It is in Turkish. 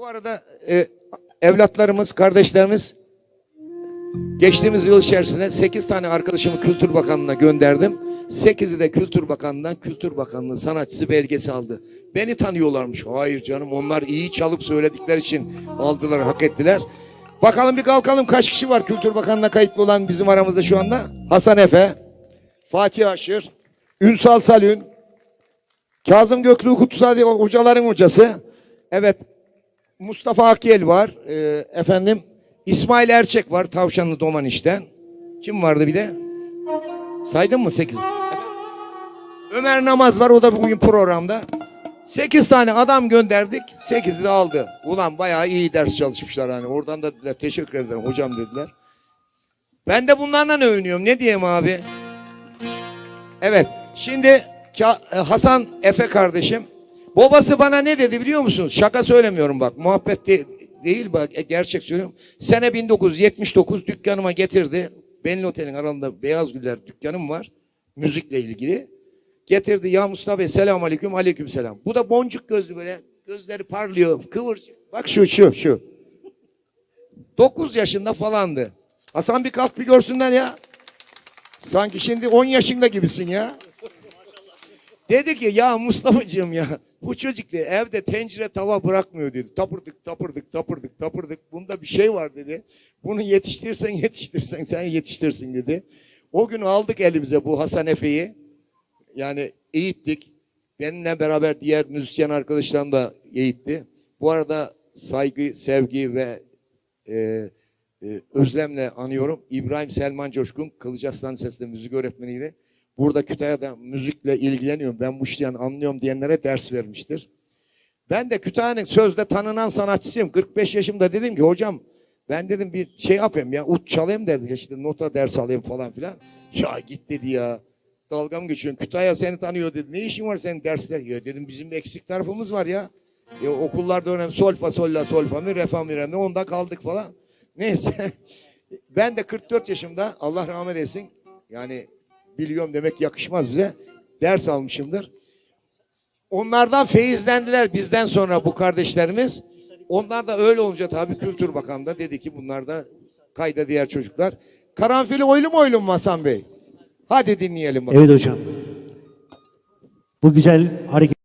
Bu arada e, evlatlarımız, kardeşlerimiz geçtiğimiz yıl içerisinde 8 tane arkadaşımı Kültür Bakanlığı'na gönderdim. 8'i de Kültür Bakanlığı'ndan Kültür Bakanlığı sanatçısı belgesi aldı. Beni tanıyorlarmış. Hayır canım onlar iyi çalıp söyledikleri için aldılar, hak ettiler. Bakalım bir kalkalım kaç kişi var Kültür Bakanlığı'na kayıtlı olan bizim aramızda şu anda? Hasan Efe, Fatih Aşır, Ünsal Salün, Kazım Göklü Kutsal hocaların hocası. Evet Mustafa Akyel var. Ee, efendim İsmail Erçek var Tavşanlı Doman işten. Kim vardı bir de? Saydın mı sekiz? Ömer Namaz var o da bugün programda. Sekiz tane adam gönderdik. Sekizi de aldı. Ulan bayağı iyi ders çalışmışlar hani. Oradan da dediler teşekkür ederim hocam dediler. Ben de bunlarla övünüyorum. Ne diyeyim abi? Evet. Şimdi e, Hasan Efe kardeşim. Babası bana ne dedi biliyor musunuz? Şaka söylemiyorum bak. Muhabbet de- değil bak. e, Gerçek söylüyorum. Sene 1979 dükkanıma getirdi. Benli Otel'in arasında Beyaz Güller dükkanım var. Müzikle ilgili. Getirdi. Ya Mustafa Bey selamun aleyküm. Aleyküm selam. Bu da boncuk gözlü böyle. Gözleri parlıyor. Kıvırcık. Bak şu şu şu. 9 yaşında falandı. Hasan bir kalk bir görsünler ya. Sanki şimdi 10 yaşında gibisin ya. Dedi ki ya Mustafa'cığım ya bu çocuk dedi, evde tencere tava bırakmıyor dedi. Tapırdık tapırdık tapırdık tapırdık. Bunda bir şey var dedi. Bunu yetiştirsen yetiştirsen sen yetiştirsin dedi. O gün aldık elimize bu Hasan Efe'yi. Yani eğittik. Benimle beraber diğer müzisyen arkadaşlarım da eğitti. Bu arada saygı, sevgi ve e, e, özlemle anıyorum. İbrahim Selman Coşkun, Kılıçaslan Lisesi'nde müzik öğretmeniydi. Burada Kütahya'da müzikle ilgileniyorum. Ben bu işten anlıyorum diyenlere ders vermiştir. Ben de Kütahya'nın sözde tanınan sanatçısıyım. 45 yaşımda dedim ki hocam ben dedim bir şey yapayım ya ut çalayım dedi. İşte nota ders alayım falan filan. Ya git dedi ya. Dalga mı geçiyorsun? Kütahya seni tanıyor dedi. Ne işin var senin dersler? Ya dedim bizim eksik tarafımız var ya. E, okullarda önemli sol fa sol la sol fa mi re fa mi re mi onda kaldık falan. Neyse. Ben de 44 yaşımda Allah rahmet eylesin. Yani biliyorum demek yakışmaz bize. Ders almışımdır. Onlardan feyizlendiler bizden sonra bu kardeşlerimiz. Onlar da öyle olunca tabii Kültür Bakanı da dedi ki bunlar da kayda diğer çocuklar. Karanfili oylum oylum mu Hasan Bey? Hadi dinleyelim bakalım. Evet hocam. Bu güzel hareket